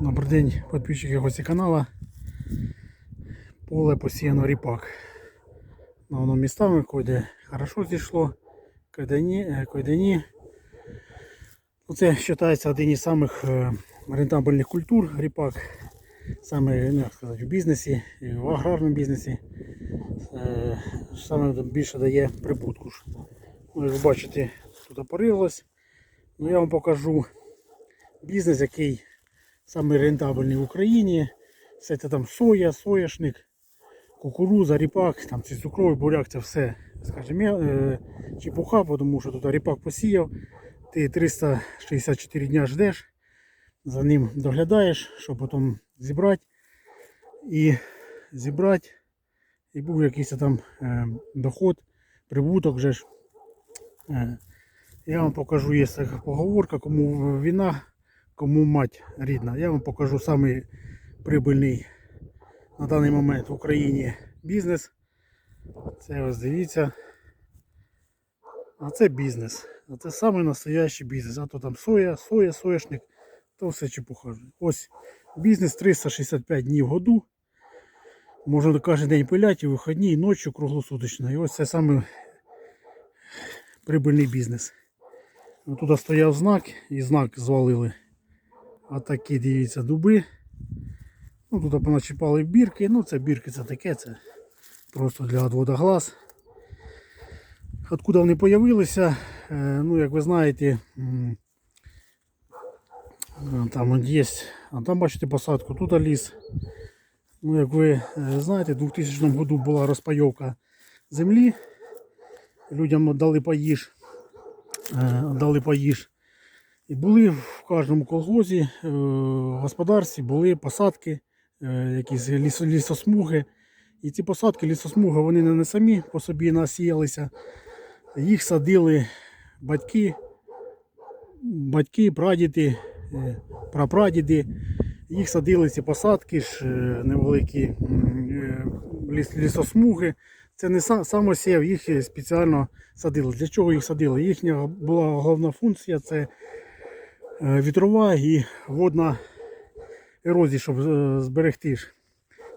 Добрий день, підписчики гості канала. Поле посіяно ріпак. На воно містами койде хорошо зійшло, койде ні, е, койде ні. Ну, Це вважається один із самих е, рентабельних культур ріпак. Саме ну, як сказати, в бізнесі, в аграрному бізнесі. Е, Саме більше дає прибутку. Ну, як ви бачите, тут опорилось. Ну, я вам покажу бізнес, який самий рентабельний в Україні. Все це там соя, соняшник, кукуруза, ріпак, там ці цукровий буряк, це все, скажімо, е, чепуха, тому що тут ріпак посіяв, ти 364 дня ждеш, за ним доглядаєш, щоб потім зібрати і зібрати, і був якийсь там е, доход, прибуток вже ж. Е, я вам покажу, є поговорка, кому війна, кому мать рідна. Я вам покажу самий прибильний на даний момент в Україні бізнес. Це ось дивіться. А це бізнес. А це самий бізнес. А то там соя, соя, соняшник, то все чепуха. Ось бізнес 365 днів в году. Можна кожен день пиляти, і вихідні, і ночі круглосуточно. І ось це саме прибильний бізнес. Тут стояв знак і знак звалили. А такі, дивіться, дуби. Ну, тут поначіпали бірки. Ну, це бірки це таке, це просто для відвода глаз. Откуда вони з'явилися? Е, Ну, як ви знаєте, е, там є, а там бачите посадку, тут ліс. Ну, як ви е, знаєте, в 2000 году була розпайовка землі. Людям дали поїж. Дали поїж. І були в кожному колгозі, е, господарстві були посадки, е, якісь ліс- лісосмуги. І ці посадки, лісосмуги, вони не самі по собі насіялися. Їх садили батьки, батьки, прадіди, е, прапрадіди. Їх садили ці посадки ж невеликі ліс- лісосмуги. Це не са- самосів, їх спеціально садили. Для чого їх садили? Їхня була головна функція це вітрова і водна ерозія, щоб е, зберегти.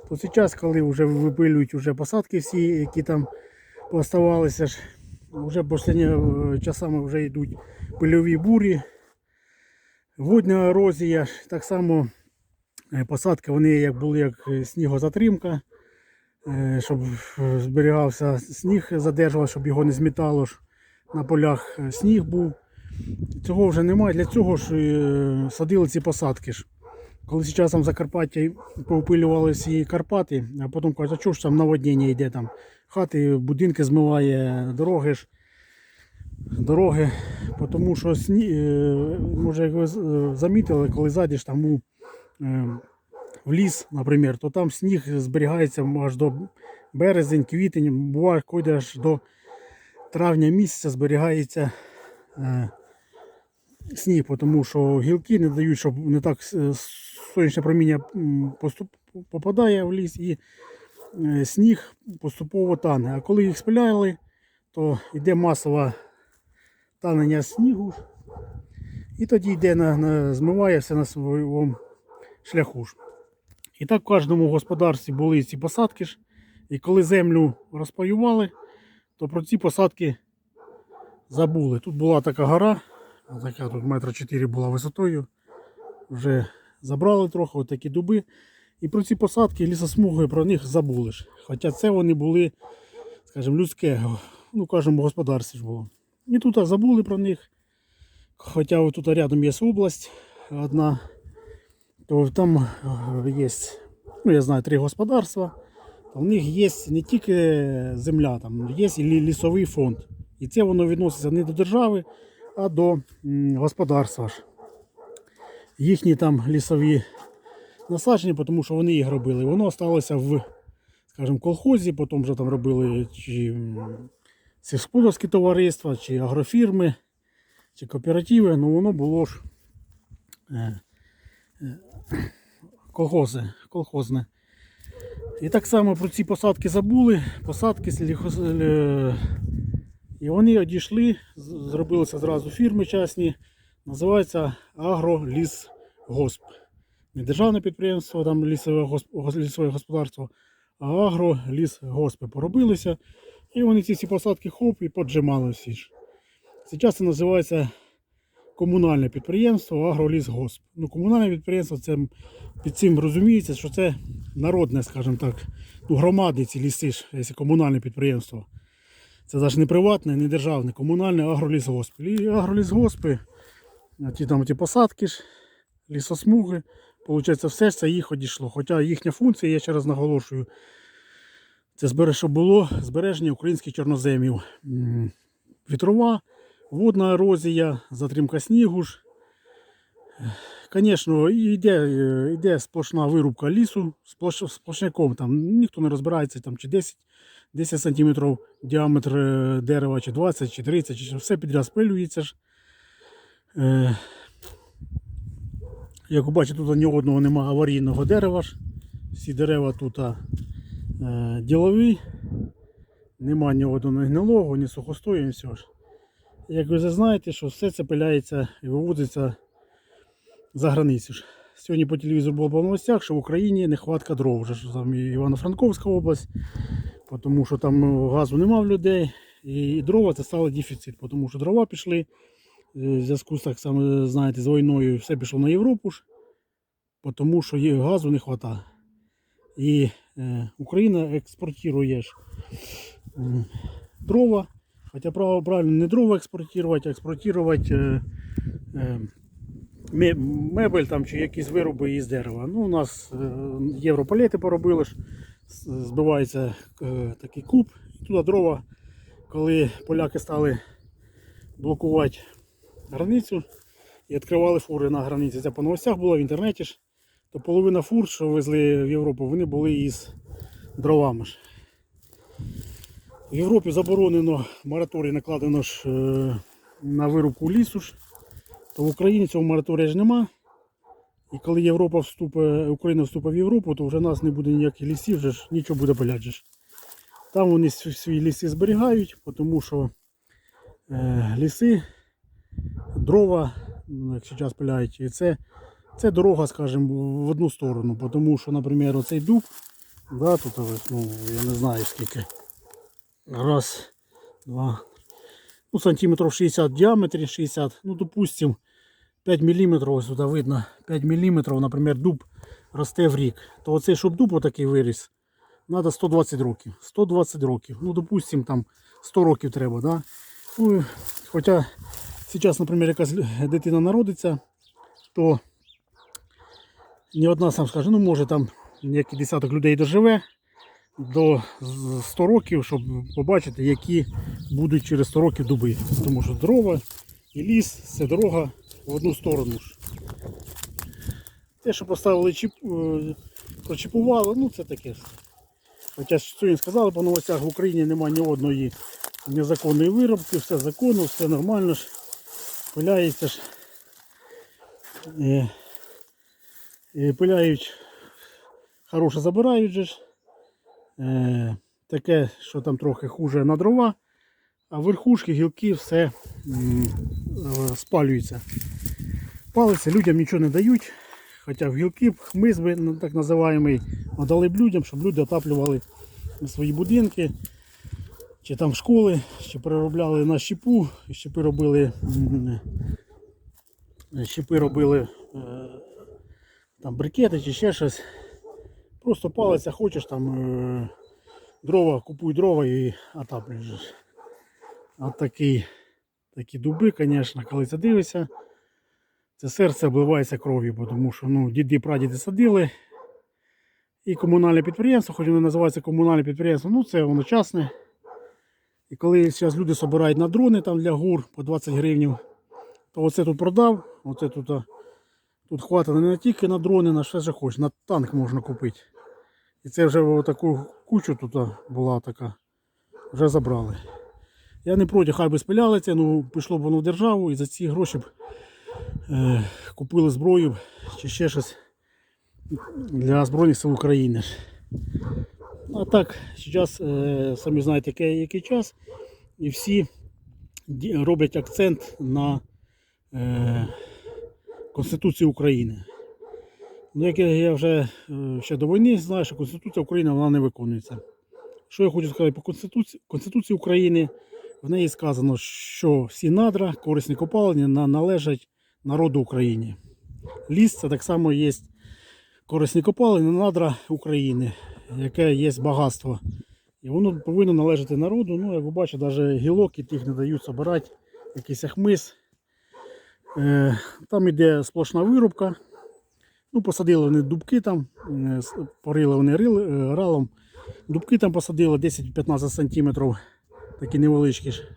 То зараз, коли вже випилюють вже посадки всі, які там поставалися вже останніми часами вже йдуть пильові бурі, водна ерозія, так само е, посадки, вони як були як е, снігозатримка, е, щоб е, зберігався сніг, задержував, щоб його не змітало на полях е, сніг був. Цього вже немає. Для цього ж е, садили ці посадки. ж. Коли зараз там в Закарпатті повпилювали всі Карпати, а потім кажуть, а чого ж там наводнення йде там. Хати, будинки змиває, дороги ж. Дороги, тому що сні, е, може, як ви е, замітили, коли зайдеш там у, в ліс, наприклад, то там сніг зберігається аж до березень, квітень, буває, коли аж до травня місяця зберігається сніг, тому що гілки не дають, щоб не так е, сонячне проміння поступ, попадає в ліс і е, сніг поступово тане. А коли їх спиляли, то йде масове танення снігу. І тоді йде на, на, змиває все на своєму шляху. І так в кожному господарстві були ці посадки. ж. І коли землю розпаювали, то про ці посадки забули. Тут була така гора, така тут метра 4 була висотою. Вже забрали трохи от такі дуби. І про ці посадки лісосмуги про них забули. Хоча це вони були, скажімо, людське, ну, кожному господарстві ж було. І тут забули про них. Хоча тут рядом є область одна, то там е, є, ну я знаю, три господарства. В них є не тільки земля, там є і лісовий фонд. І це воно відноситься не до держави, а до господарства. ж. Їхні там лісові насадження, тому що вони їх робили. Воно залишилося в, скажімо, колхозі, потім вже там робили чи сільськогосподарські товариства, чи агрофірми, чи кооперативи, ну воно було ж е, е, колхози, колхозне. І так само про ці посадки забули, посадки сільхоз... і вони одійшли, зробилися зразу фірми частні, називається Агролісгосп. не державне підприємство, там лісове, лісове господарство, а агролісгоспи поробилися. І вони ці всі посадки хоп і поджимали всі ж. Зараз це називається комунальне підприємство Агролісгосп. Ну, комунальне підприємство це під цим розуміється, що це народне, скажімо так, ну, громади ці ліси ж, якщо комунальне підприємство. Це навіть не приватне, не державне, комунальне агролісгосп. І агролісгоспи, ті там ті посадки ж, лісосмуги, Получається, все це їх одійшло. Хоча їхня функція, я ще раз наголошую, це збере, що було збереження українських чорноземів. Вітрова, водна ерозія, затримка снігу ж. Звісно, йде, е, йде сплошна вирубка лісу сплош, сплошняком. Там, ніхто не розбирається, там, чи 10, 10 см діаметр дерева, чи 20, чи 30, чи все підряд спилюється ж. Е, як ви бачите, тут ні одного немає аварійного дерева. ж. Всі дерева тут е, ділові. Нема ні одного гнилого, ні сухостою, ні всього. ж. Як ви знаєте, що все це пиляється і вивозиться за границю. ж. Сьогодні по телевізору було по новостях, що в Україні нехватка дров. Вже що там Івано-Франковська область, тому що там ну, газу нема в людей. І дрова це стало дефіцит, тому що дрова пішли. е, В зв'язку з так само, знаєте, з війною все пішло на Європу ж, тому що газу не вистачає. І е, Україна експортує ж м, дрова. Хоча правильно не дрова експортувати, а експортувати е, е, мебель там, чи якісь вироби із дерева. Ну, у нас е, європалети поробили ж, збивається е, такий куб, і туди дрова, коли поляки стали блокувати границю і відкривали фури на границі. Це по новостях було в інтернеті ж, то половина фур, що везли в Європу, вони були із дровами. ж. В Європі заборонено мораторій накладено ж е, на вирубку лісу ж. То в Україні цього мораторія ж нема. І коли Європа вступить, Україна вступить в Європу, то вже нас не буде ніяких лісів, вже ж нічого буде палять. Там вони св- свої ліси зберігають, тому що е, ліси, дрова, ну, як зараз пиляють, це, це дорога, скажімо, в одну сторону. Тому що, наприклад, оцей дуб, да, тут ну, я не знаю скільки. Раз, два, ну, сантиметров 60 в діаметрі, 60, ну, допустим, 5 мм, ось сюди видно, 5 мм, наприклад, дуб росте в рік. То оцей, щоб дуб отакий виріс, треба 120 років. 120 років. Ну, допустим, там 100 років треба, да? Ну, хоча зараз, наприклад, якась дитина народиться, то ні одна сам скаже, ну може там ніякий десяток людей доживе до 100 років, щоб побачити, які будуть через 100 років дуби. Тому що дрова і ліс це дорога в одну сторону. ж. Те, що поставили чіп, е, прочіпували, ну це таке. Хоча сьогодні сказали по новостях, в Україні немає ні одної незаконної виробки, все законно, все нормально ж, пиляється ж. Е, е, пиляють, хороше забирають же ж. Е, таке, що там трохи хуже на дрова, а верхушки, гілки, все е, спалюється. Палиться, людям нічого не дають. Хоча в гілки, хмиз би, ну, так називаємо, дали б людям, щоб люди отаплювали свої будинки, чи там школи, чи переробляли на щепу, щепи робили, щепи робили е, там брикети чи ще щось. Просто палиться, хочеш там е, дрова, купуй дрова і отаплюєш. От такі, такі дуби, звісно, коли це дивишся, це серце обливається кров'ю, тому що ну, діди прадіди садили. І комунальне підприємство, хоч воно називається комунальне підприємство, ну це воно частне. І коли зараз люди збирають на дрони там для гур по 20 гривень, то оце тут продав, оце тут, тут хватить не тільки на дрони, на що же хочеш, на танк можна купити. І це вже таку кучу тут була така, вже забрали. Я не проти, хай би спиляли це, ну пішло б воно в державу і за ці гроші б купили зброю чи ще щось для Збройних сил України. А так, зараз, е, самі знаєте, який, який час, і всі роблять акцент на е, Конституцію України. Ну, як я, вже е, ще до війни знаю, що Конституція України вона не виконується. Що я хочу сказати по Конституції, Конституції України, в неї сказано, що всі надра, корисні копалини на- належать народу України. Ліс це так само є корисні копалини, надра України, яке є багатство. І воно повинно належати народу. Ну, як ви бачите, навіть гілок і тих не дають збирати, якийсь хмиз. Е, Там іде сплошна вирубка. Ну, посадили вони дубки там, е, порили вони е, ралом. Дубки там посадили 10-15 сантиметрів, такі невеличкі ж.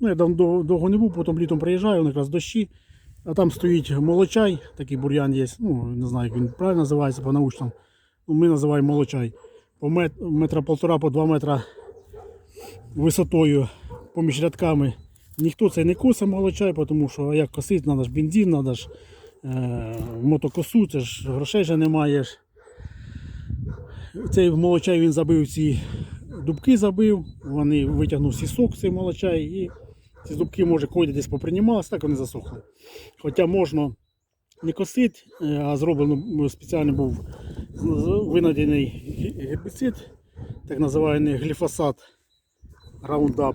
Ну, я там довго не був, потім літом приїжджаю, якраз дощі. А там стоїть молочай, такий бур'ян є. Ну, не знаю, як він правильно називається по-научному. Ну, ми називаємо молочай. По мет, метра полтора, по два метра висотою поміж рядками. Ніхто це не косить молочай, тому що як косить, треба ж бензин, треба ж е, мотокосу, це ж грошей же немає. ж. Цей молочай він забив ці дубки забив, вони витягнув сісок цей молочай і ці дубки, може, койде десь попринімалися, так вони засохли. Хоча можна не косити, е, а зроблено спеціально був винайдений гербіцид, так називаний гліфосат Roundup.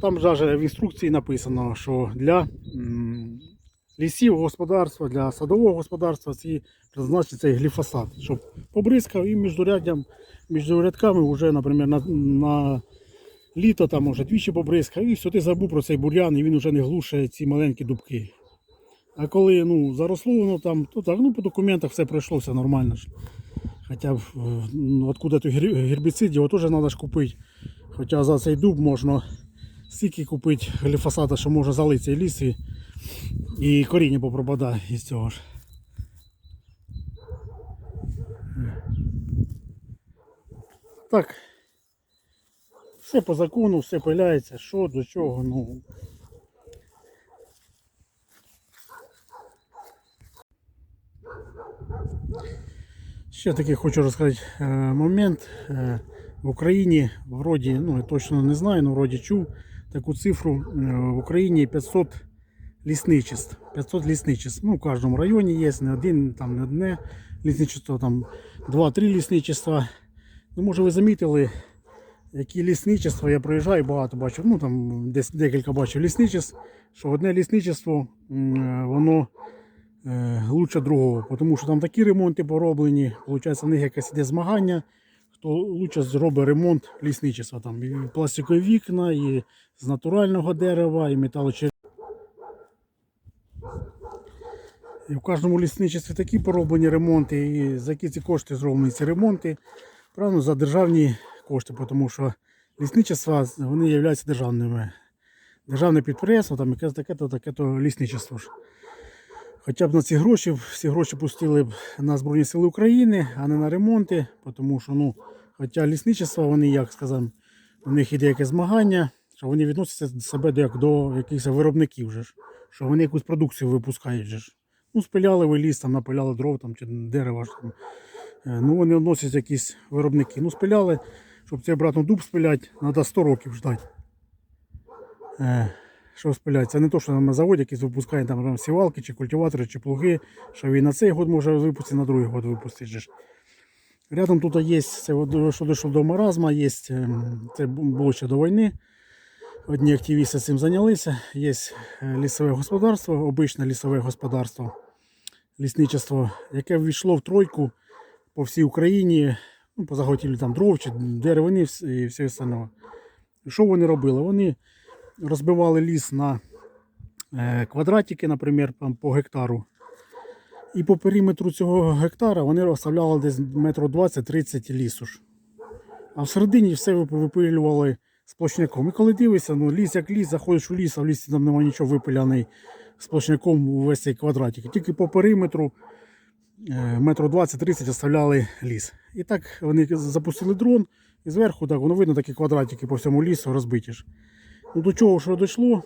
Там навіть в інструкції написано, що для лісів господарства, для садового господарства ці призначений цей гліфосат, щоб побризкав і між рядками вже, наприклад, на, на літо там може двічі побризкав, і все, ти забув про цей бур'ян, і він вже не глушує ці маленькі дубки. А коли ну, заросло воно там, то так, ну по документах все пройшло, все нормально. Хоча е, ну, откуда гер- гербіцид, його теж треба ж купити. Хоча за цей дуб можна стільки купити гліфосата, що може залити цей ліс і, і коріння попропадає із цього ж. Так. Все по закону, все пиляється, що до чого, ну. Ще такий хочу розказати е, момент. Е, в Україні, вроді, ну я точно не знаю, але вроді чув таку цифру. Е, в Україні 500 лісничеств. 500 лісничеств. Ну, в кожному районі є, не один, там не одне лісничество, там 2-3 лісничества. Ну, може ви замітили, які лісничества я проїжджаю, багато бачив. Ну там десь декілька бачив лісничеств, що одне лісничество, воно е, лучше другого, тому що там такі ремонти пороблені. Получається, в них якесь іде змагання. Хто лучше зробить ремонт лісничества. Там і пластикові вікна, і з натурального дерева, і металочер. І в кожному лісничестві такі пороблені ремонти, і за які ці кошти зроблені ці ремонти. Правильно, за державні кошти, тому що лісничества вони являються державними. Державне підприємство, там якесь таке-то, таке-то лісничество. ж. Хоча б на ці гроші, всі гроші пустили б на Збройні Сили України, а не на ремонти, тому що, ну, хоча лісничества, вони, як сказати, у них іде якесь змагання, що вони відносяться до себе до, як до якихось виробників, же ж, що вони якусь продукцію випускають. Же ж. Ну, спиляли ви ліс, там, напиляли дров там, чи дерева. ж Там. Е, Ну, вони вносять якісь виробники. Ну, спиляли, щоб цей обратно дуб спиляти, треба 100 років ждати. Е, що спиляти? Це не то, що на заводі якийсь випускає там, там сівалки, чи культиватори, чи плуги, що він на цей год може випустити, на другий год випустити. Рядом тут є, це що дійшло до маразма, є, ем, це було ще до війни. Одні активісти цим зайнялися. Є е, лісове господарство, обичне лісове господарство, лісничество, яке ввійшло в тройку по всій Україні, ну, позаготівлі там дров чи деревини і все остальне. Що вони робили? Вони розбивали ліс на е, квадратики, наприклад, там, по гектару. І по периметру цього гектара вони розставляли десь метро 20-30 лісу. ж. А всередині все вип- випилювали сплошняком. І коли дивишся, ну ліс як ліс, заходиш у ліс, а в лісі там немає нічого випиляний сплошняком увесь цей квадратик. Тільки по периметру е, метро 20-30 оставляли ліс. І так вони запустили дрон, і зверху так воно видно такі квадратики по всьому лісу розбиті ж. Ну, до чого що дійшло,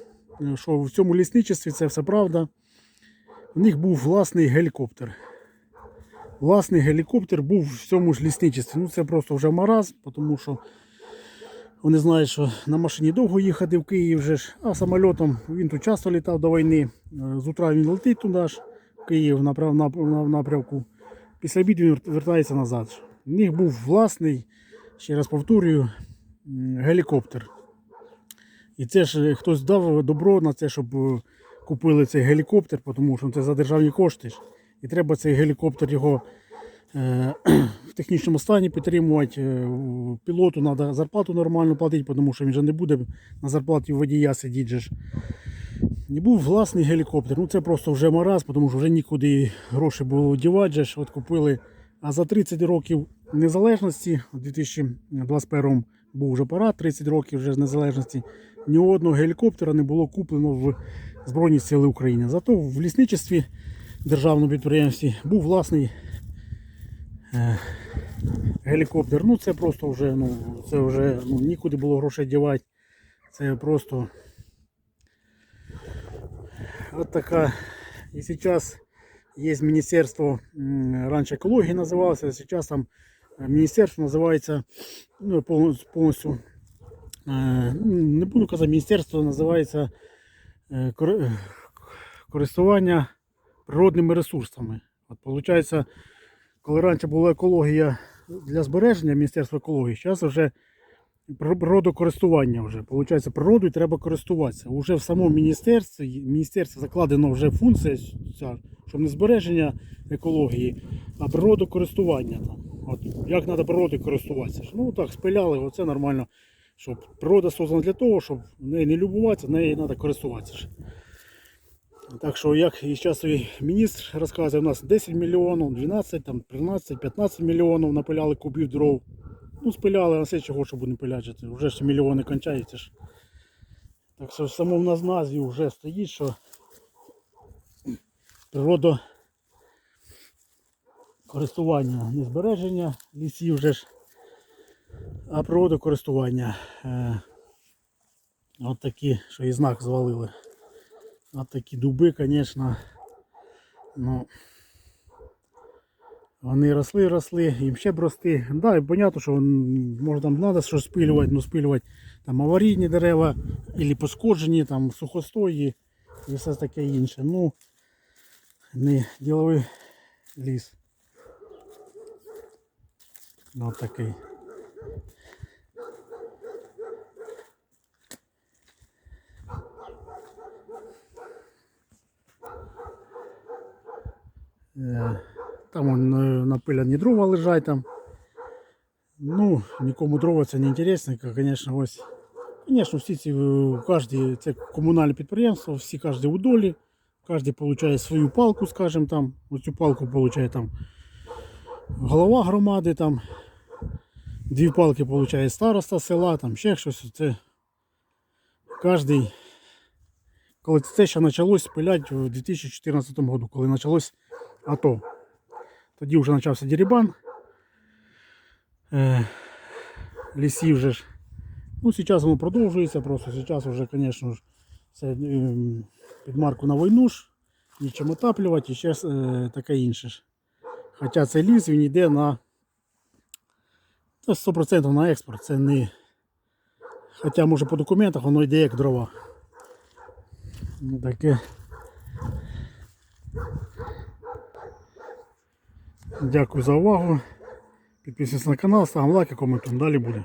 що в цьому лісничестві це все правда. У них був власний гелікоптер. Власний гелікоптер був в цьому ж лісничестві. Ну це просто вже маразм, тому що вони знають, що на машині довго їхати в Київ вже ж, а самольотом він тут часто літав до війни. Е, З утра він летить туди ж, в Київ в напрямку. після обіду він вертається назад. У них був власний, ще раз повторюю, гелікоптер. І це ж е, хтось дав добро на це, щоб е, купили цей гелікоптер, тому що це за державні кошти. І треба цей гелікоптер його е, в технічному стані підтримувати. Пілоту треба зарплату нормально платити, тому що він же не буде на зарплаті водія сидіти. І був власний гелікоптер. Ну це просто вже мараз, тому що вже нікуди гроші було дівати. же ж. От купили. А за 30 років незалежності, у 2021 був вже парад, 30 років вже незалежності, ні одного гелікоптера не було куплено в Збройні Сили України. Зато в лісничестві державному підприємстві був власний е, гелікоптер. Ну це просто вже, ну, це вже ну, нікуди було грошей дівати. Це просто от така. І зараз є міністерство, м, раніше екології називалося, а зараз там е, міністерство називається ну, повністю е, не буду казати, міністерство називається е, кор- користування природними ресурсами. От, виходить, коли раніше була екологія для збереження Міністерства екології, зараз вже природокористування вже. Получається, природою треба користуватися. Уже в самому міністерстві, міністерстві закладена вже функція ця, що не збереження екології, а природокористування. Там. От, як треба природою користуватися. Ну так, спиляли, оце нормально. Щоб природа создана для того, щоб нею не любуватися, нею треба користуватися. Так що, як і зараз міністр розказує, у нас 10 мільйонів, 12, там, 13, 15 мільйонів напиляли кубів дров. Ну, спиляли, а все чого, щоб не пиляти. Вже ж мільйони кончаються ж. Так що в самому нас назві вже стоїть, що природа користування, не збереження лісів вже ж, а природокористування. Е, от такі, що і знак звалили. От такі дуби, звісно, ну, вони росли, росли, їм ще б рости. Да, і понятно, що може там треба щось спилювати, ну спилювати там аварійні дерева, або пошкоджені, там сухостої і все таке інше. Ну, не діловий ліс. Ось такий. Е, Там он, е, напиляні дрова лежать там. Ну, нікому дрова це не інтересно, звісно, ось. Звісно, всі ці е, кожні, це комунальне підприємство, всі кожен у долі, кожен отримує свою палку, скажімо там. Оцю палку отримує там голова громади, там дві палки отримує староста села, там ще щось. Це кожен, коли це ще почалось пиляти у 2014 році, коли почалось АТО. Тоді вже почався дерибан. Е, лісів вже ж. Ну, зараз воно продовжується, просто зараз вже, звісно це ем, під марку на війну ж, нічим отаплювати і ще е, таке інше ж. Хоча цей ліс він йде на 100% на експорт, це не. Хоча може по документах воно йде як дрова. Ну, таке. Дякую за увагу. Підписуйтесь на канал, ставимо лайки, коментуємо. Далі буде.